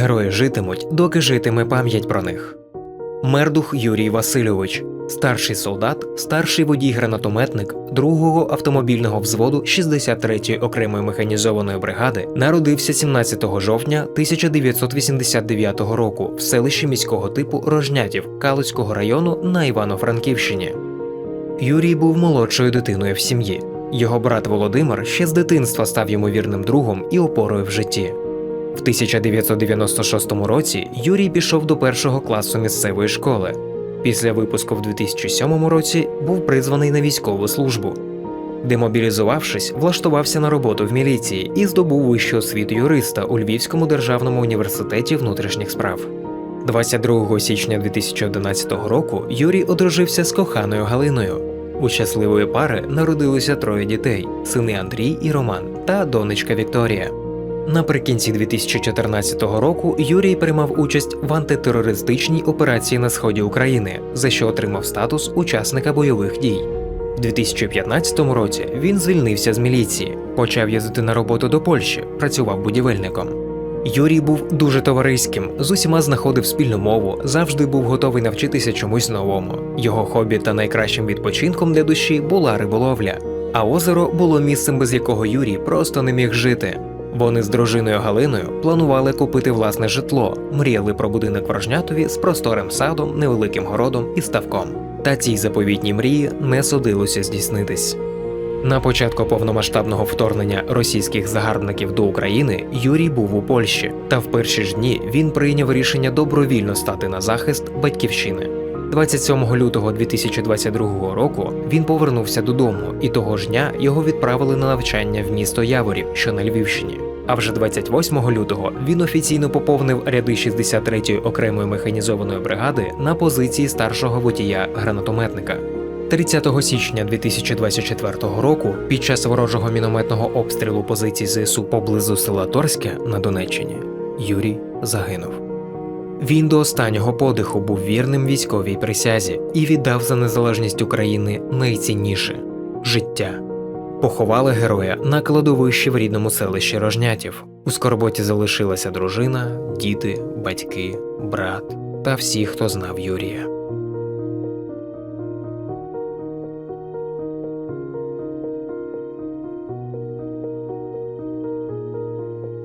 Герої житимуть, доки житиме пам'ять про них. Мердух Юрій Васильович, старший солдат, старший водій-гранатометник 2-го автомобільного взводу 63-ї окремої механізованої бригади, народився 17 жовтня 1989 року в селищі міського типу Рожнятів Калицького району на Івано-Франківщині. Юрій був молодшою дитиною в сім'ї. Його брат Володимир ще з дитинства став йому вірним другом і опорою в житті. В 1996 році Юрій пішов до першого класу місцевої школи. Після випуску в 2007 році був призваний на військову службу. Демобілізувавшись, влаштувався на роботу в міліції і здобув вищу освіту юриста у Львівському державному університеті внутрішніх справ. 22 січня 2011 року Юрій одружився з коханою Галиною. У щасливої пари народилося троє дітей: сини Андрій і Роман та донечка Вікторія. Наприкінці 2014 року Юрій приймав участь в антитерористичній операції на сході України, за що отримав статус учасника бойових дій. У 2015 році він звільнився з міліції, почав їздити на роботу до Польщі, працював будівельником. Юрій був дуже товариським, з усіма знаходив спільну мову, завжди був готовий навчитися чомусь новому. Його хобі та найкращим відпочинком для душі була риболовля. А озеро було місцем, без якого Юрій просто не міг жити. Вони з дружиною Галиною планували купити власне житло, мріяли про будинок в Рожнятові з просторим садом, невеликим городом і ставком. Та цій заповітній мрії не судилося здійснитись. На початку повномасштабного вторгнення російських загарбників до України Юрій був у Польщі, та в перші ж дні він прийняв рішення добровільно стати на захист батьківщини. 27 лютого 2022 року він повернувся додому, і того ж дня його відправили на навчання в місто Яворів, що на Львівщині. А вже 28 лютого він офіційно поповнив ряди 63-ї окремої механізованої бригади на позиції старшого водія гранатометника. 30 січня 2024 року, під час ворожого мінометного обстрілу позицій ЗСУ поблизу села Торське на Донеччині, Юрій загинув. Він до останнього подиху був вірним військовій присязі і віддав за незалежність України найцінніше життя. Поховали героя на кладовищі в рідному селищі Рожнятів. У скорботі залишилася дружина, діти, батьки, брат та всі, хто знав Юрія.